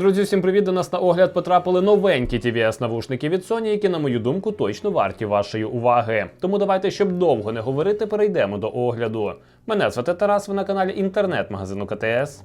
Друзі, всім привіт! До нас на огляд потрапили новенькі tvs навушники від Sony, які, на мою думку, точно варті вашої уваги. Тому давайте, щоб довго не говорити, перейдемо до огляду. Мене звати Тарас, ви на каналі інтернет-магазину КТС.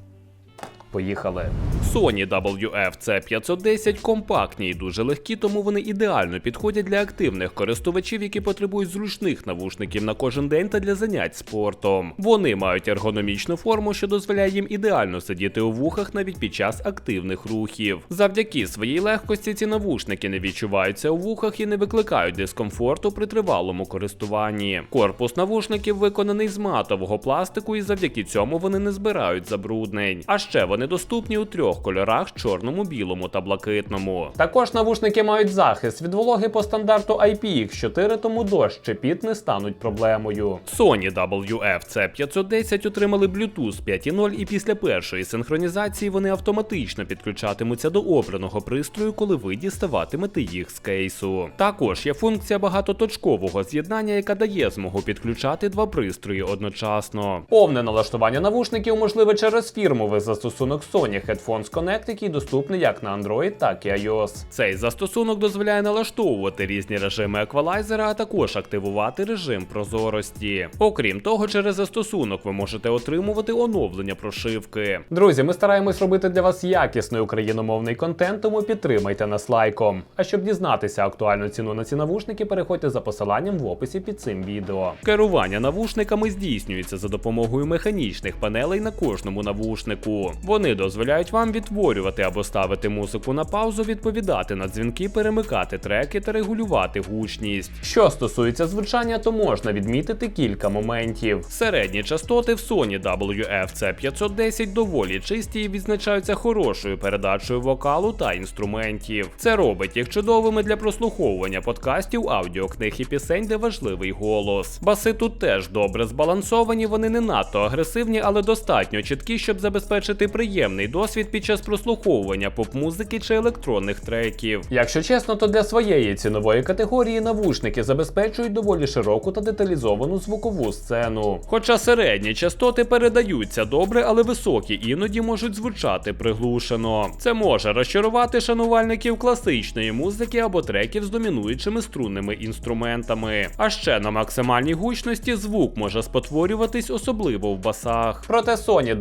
Поїхали. Sony WF-C510 компактні і дуже легкі, тому вони ідеально підходять для активних користувачів, які потребують зручних навушників на кожен день та для занять спортом. Вони мають ергономічну форму, що дозволяє їм ідеально сидіти у вухах навіть під час активних рухів. Завдяки своїй легкості ці навушники не відчуваються у вухах і не викликають дискомфорту при тривалому користуванні. Корпус навушників виконаний з матового пластику, і завдяки цьому вони не збирають забруднень. А ще вони доступні у трьох кольорах: чорному, білому та блакитному. Також навушники мають захист від вологи по стандарту IPX4, тому дощ чи піт не стануть проблемою. Sony WF-C510 отримали Bluetooth 5.0 і після першої синхронізації вони автоматично підключатимуться до обраного пристрою, коли ви діставатимете їх з кейсу. Також є функція багатоточкового з'єднання, яка дає змогу підключати два пристрої одночасно. Повне налаштування навушників можливе через фірмовий застосунок Sony Headphones Connect, який доступний як на Android, так і iOS. Цей застосунок дозволяє налаштовувати різні режими еквалайзера, а також активувати режим прозорості. Окрім того, через застосунок ви можете отримувати оновлення прошивки. Друзі, ми стараємось робити для вас якісний україномовний контент, тому підтримайте нас лайком. А щоб дізнатися актуальну ціну на ці навушники, переходьте за посиланням в описі під цим відео. Керування навушниками здійснюється за допомогою механічних панелей на кожному навушнику. Вони дозволяють вам відтворювати або ставити музику на паузу, відповідати на дзвінки, перемикати треки та регулювати гучність. Що стосується звучання, то можна відмітити кілька моментів. Середні частоти в Sony WF-C510 доволі чисті і відзначаються хорошою передачею вокалу та інструментів. Це робить їх чудовими для прослуховування подкастів, аудіокниг і пісень, де важливий голос. Баси тут теж добре збалансовані, вони не надто агресивні, але достатньо чіткі, щоб забезпечити приємний досвід під час прослуховування поп-музики чи електронних треків. Якщо чесно, то для своєї цінової категорії навушники забезпечують доволі широку та деталізовану звукову сцену. Хоча середні частоти передаються добре, але високі іноді можуть звучати приглушено. Це може розчарувати шанувальників класичної музики або треків з домінуючими струнними інструментами. А ще на максимальній гучності звук може спотворюватись, особливо в басах. Проте Sony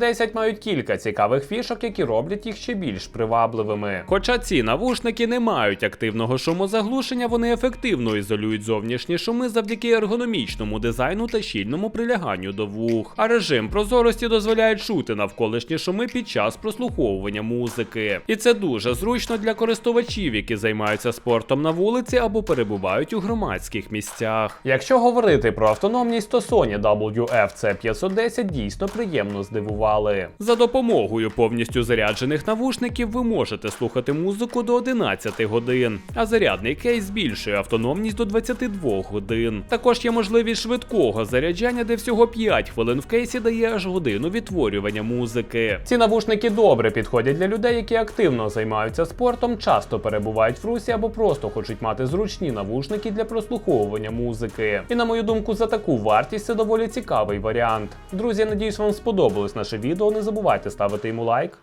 WF-C510 мають кілька цікавих фішок, які роблять їх ще більш привабливими. Хоча ці навушники не мають активного шумозаглушення, вони ефективно ізолюють зовнішні шуми завдяки ергономічному дизайну та щільному приляганню до вух. А режим прозорості дозволяє чути навколишні шуми під час прослуховування музики. І це дуже зручно для користувачів, які займаються спортом на вулиці або перебувають у громадських місцях. Якщо говорити про автономність, то Sony WF-C510 дійсно приємно здивували. За допомогою повністю заряджених навушників ви можете слухати музику до 11 годин, а зарядний кейс збільшує автономність до 22 годин. Також є можливість швидкого заряджання, де всього 5 хвилин в кейсі дає аж годину відтворювання музики. Ці навушники добре підходять для людей, які активно займаються спортом, часто перебувають в русі або просто хочуть мати зручні навушники для прослуховування музики. І на мою думку, за таку вартість це доволі цікавий варіант. Друзі, надіюсь, вам сподобалось наше відео. Не забувайте ставити йому лайк.